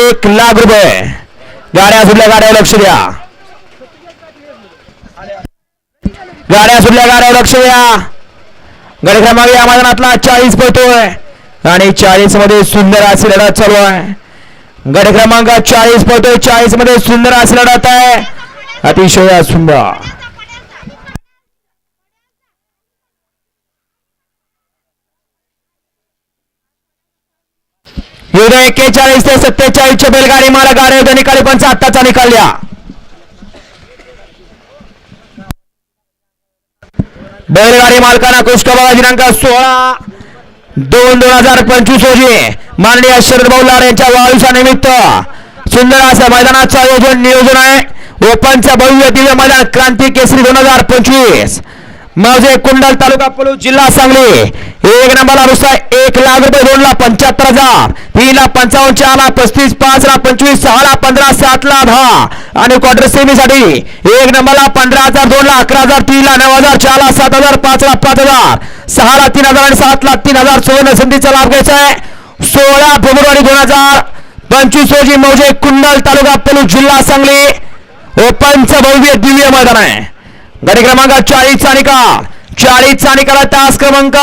एक लाख रुपये. गाड्या सुटल्या गाड्यावर लक्ष द्या. गाड्या सुटल्या गाड्यावर लक्ष द्या. गड क्रमांक या मैदानातला चाळीस पळतोय. आणि चाळीसमध्ये सुंदर अशी लढत चालू आहे. गड क्रमांक चाळीस पळतोय. चाळीसमध्ये सुंदर अशी लढत आहे. अतिशय सुंदर. युद्ध एक्केचाळीस ते सत्तेचाळीसच्या बैलगाडी मला गाड्या निकाली पंच आत्ताचा निकाल द्या. बैलगाडी मालकांना कुष्ठबाबा दिनांक सोळा दोन दोन हजार पंचवीस रोजी माननीय शरद भाऊ लाड यांच्या वाढदिवसानिमित्त सुंदर असं मैदानाचं आयोजन नियोजन आहे. ओपनचं भव्य दिव्य मैदान क्रांती केसरी दोन हजार पंचवीस. मावजे कुंडल तालुका पलू जिल्हा सांगली. एक नंबरला नुसार एक लाख रुपये दोनला पंच्याहत्तर हजार. तीन लाख पंचावन्न चार पस्तीस पाच लाख पंचवीस सहा ला पंधरा सातला दहा. आणि क्वार्टर सेमीसाठी एक नंबरला पंधरा हजार दोन ला अकरा हजार तीन ला नऊ हजार चार सात हजार पाच लाख पाच हजार. सहा ला तीन हजार आणि सात तीन हजार. सोळा संधीचा लाभ घ्यायचा आहे. सोळा फेब्रुवारी दोन हजार पंचवीस रोजी मौजे कुंडल तालुका पलू जिल्हा सांगली. ओपनचं भव्य दिव्य मैदान आहे. गडी क्रमांक चाळीसचा निकाल चाळीसचा निकाल तास क्रमांक